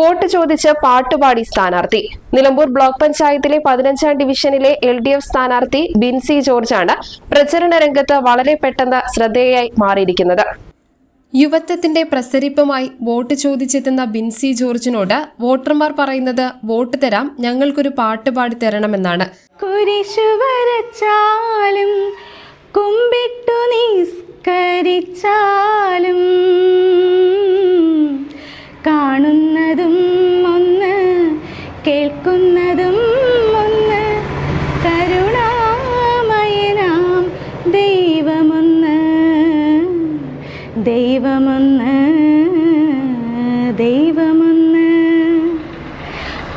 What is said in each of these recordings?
Vote ചോദിച്ച് പാട്ടുപാടി സ്ഥാനാർത്ഥി. നിലമ്പൂർ ബ്ലോക്ക് പഞ്ചായത്തിലെ പതിനഞ്ചാം ഡിവിഷനിലെ എൽ ഡി എഫ് സ്ഥാനാർത്ഥി ബിൻസി ജോർജാണ് പ്രചരണ രംഗത്ത് വളരെ പെട്ടെന്ന് ശ്രദ്ധേയായി മാറിയിരിക്കുന്നത്. യുവത്വത്തിന്റെ പ്രസരിപ്പുമായി വോട്ട് ചോദിച്ചെത്തുന്ന ബിൻസി ജോർജിനോട് വോട്ടർമാർ പറയുന്നത് വോട്ട് തരാം ഞങ്ങൾക്കൊരു പാട്ട് പാടി തരണമെന്നാണ്. കുരിശു വരച്ചാലും കുമ്പിട്ടു നിസ്കരിച്ചാലും കേൾക്കുന്നതും ഒന്ന് കരുണാമയനാം. ദൈവമൊന്ന് ദൈവമൊന്ന് ദൈവമൊന്ന്.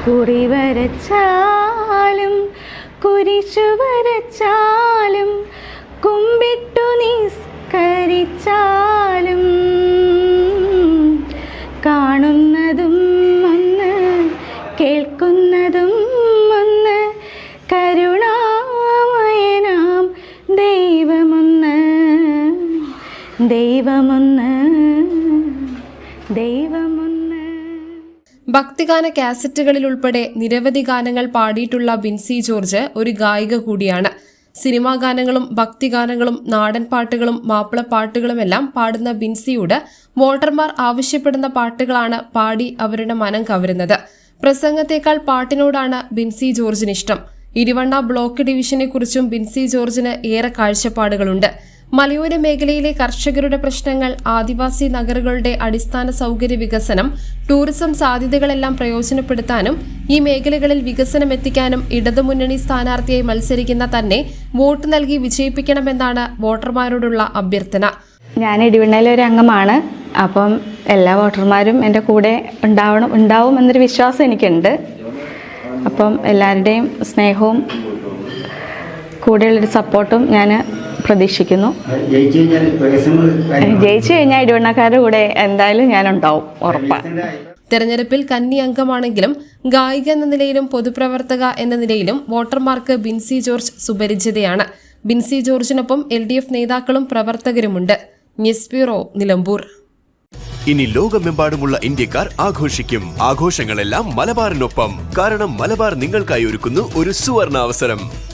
കുറി വരച്ചാലും കുരിശു വരച്ചാലും കുമ്പിട്ടു നിസ്കരിച്ചാലും ദൈവമൊന്ന് ദൈവമൊന്ന്. ഭക്തിഗാന കാസറ്റുകളിൽ ഉൾപ്പെടെ നിരവധി ഗാനങ്ങൾ പാടിയിട്ടുള്ള ബിൻസി ജോർജ് ഒരു ഗായിക കൂടിയാണ്. സിനിമാ ഗാനങ്ങളും ഭക്തിഗാനങ്ങളും നാടൻ പാട്ടുകളും മാപ്പിളപ്പാട്ടുകളുമെല്ലാം പാടുന്ന ബിൻസിയോട് വോട്ടർമാർ ആവശ്യപ്പെടുന്ന പാട്ടുകളാണ് പാടി അവരുടെ മനം കവരുന്നത്. പ്രസംഗത്തേക്കാൾ പാട്ടിനോടാണ് ബിൻസി ജോർജിന് ഇഷ്ടം. ഇരുവണ്ണ ബ്ലോക്ക് ഡിവിഷനെക്കുറിച്ചും ബിൻസി ജോർജിന് ഏറെ കാഴ്ചപ്പാടുകളുണ്ട്. മലയോര മേഖലയിലെ കർഷകരുടെ പ്രശ്നങ്ങൾ ആദിവാസി നഗറുകളുടെ അടിസ്ഥാന സൗകര്യ വികസനം ടൂറിസം സാധ്യതകളെല്ലാം പ്രയോജനപ്പെടുത്താനും ഈ മേഖലകളിൽ വികസനം എത്തിക്കാനും ഇടതുമുന്നണി സ്ഥാനാർത്ഥിയായി മത്സരിക്കുന്ന തന്നെ വോട്ട് നൽകി വിജയിപ്പിക്കണമെന്നാണ് വോട്ടർമാരോടുള്ള അഭ്യർത്ഥന. ഞാൻ ഇടിവിണ്ണയിലെ ഒരു അംഗമാണ്. അപ്പം എല്ലാ വോട്ടർമാരും എന്റെ കൂടെ ഉണ്ടാവണം ഉണ്ടാവും എന്നൊരു വിശ്വാസം എനിക്കുണ്ട്. അപ്പം എല്ലാവരുടെയും സ്നേഹവും കൂടെയുള്ളൊരു സപ്പോർട്ടും ഞാൻ പ്രതീക്ഷിക്കുന്നു. ജയിച്ചു കഴിഞ്ഞാൽ ഇടിവണ്ണക്കാരുടെ കൂടെ എന്തായാലും ഞാൻ ഉണ്ടാവും ഉറപ്പാണ് തെരഞ്ഞെടുപ്പിൽ കന്നി അംഗമാണെങ്കിലും ഗായിക എന്ന നിലയിലും പൊതുപ്രവർത്തക എന്ന നിലയിലും വോട്ടർമാർക്ക് ബിൻസി ജോർജ് സുപരിചിതയാണ്. ബിൻസി ജോർജിനൊപ്പം എൽ ഡി എഫ് നേതാക്കളും പ്രവർത്തകരുമുണ്ട്. News bureau Nilambur. ഇനി ലോകമെമ്പാടുമുള്ള ഇന്ത്യക്കാർ ആഘോഷിക്കും. ആഘോഷങ്ങളെല്ലാം മലബാറിനൊപ്പം. കാരണം മലബാർ നിങ്ങൾക്കായി ഒരുക്കുന്നു ഒരു സുവർണ അവസരം